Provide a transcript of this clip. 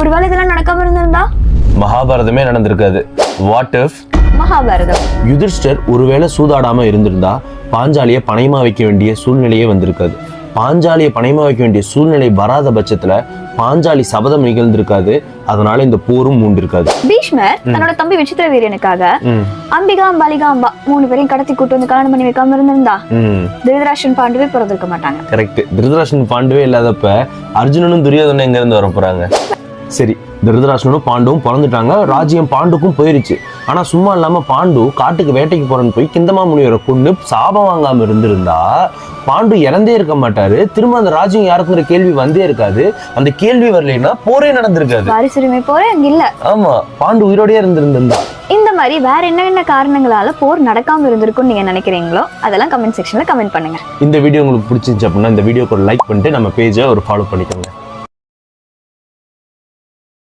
ஒருவேளை இதெல்லாம் நடக்காம இருந்திருந்தா? மகாபாரதமே நடந்திருக்காது. What if Mahabharatam. யுதிஷ்டர் ஒருவேளை சூதாடாம இருந்திருந்தா பாஞ்சாலியை பணையமா வைக்க வேண்டிய சூழ்நிலையே வந்திருக்காது. பாஞ்சாலியை பணையமா வைக்க வேண்டிய சூழ்நிலை வராத பட்சத்துல பாஞ்சாலி சபதம் நிகழ்ந்திருக்காது. அதனால இந்த போரும் மூண்டிருக்காது. பீஷ்மர் தன்னோட தம்பி விசித்திர வீரியனுக்காக ம். அம்பிகா பாலிகாம்பா மூணு பேரையும் கடத்தி கூட்டு வந்து கல்யாணம் பண்ணி வைக்காம இருந்திருந்தா திருதராஷன் பாண்டுவே பிறந்திருக்க மாட்டாங்க. கரெக்ட் திருதராஷ்டன் பாண்டுவே இல்லாதப்ப அர்ஜுனனும் துரியோதனும் எங்க இருந்து வர போறாங்க சரி திருதராஷ்டனும் பாண்டுவும் பிறந்துட்டாங்க. ராஜ்யம் பாண்டுக்கும் போயிருச்சு. ஆனா சும்மா இல்லாம பாண்டு காட்டுக்கு வேட்டைக்கு போறேன்னு போய் கிந்தமா முனிவரை கொண்டு சாபம் வாங்காம இருந்திருந்தா பாண்டு இறந்தே இருக்க மாட்டாரு. திரும்ப அந்த ராஜ்யம் யாருக்குங்கிற கேள்வி வந்தே இருக்காது. அந்த கேள்வி வரலைன்னா போரே நடந்திருக்காது. வாரிசுரிமை போற அங்க இல்ல ஆமா பாண்டு உயிரோடயே இருந்திருந்திருந்தா. இந்த மாதிரி வேற என்னென்ன காரணங்களால போர் நடக்காம இருந்திருக்கும்னு நீங்க நினைக்கிறீங்களோ அதெல்லாம் கமெண்ட் செக்ஷன்ல கமெண்ட் பண்ணுங்க. இந்த வீடியோ உங்களுக்கு பிடிச்சிருந்துச்சு அப்படின்னா இந்த வீடியோக்கு ஒரு லைக் பண்ணிட்டு நம்ம பேஜை ஒரு ஃபாலோ பண்ணிக்கோங்க.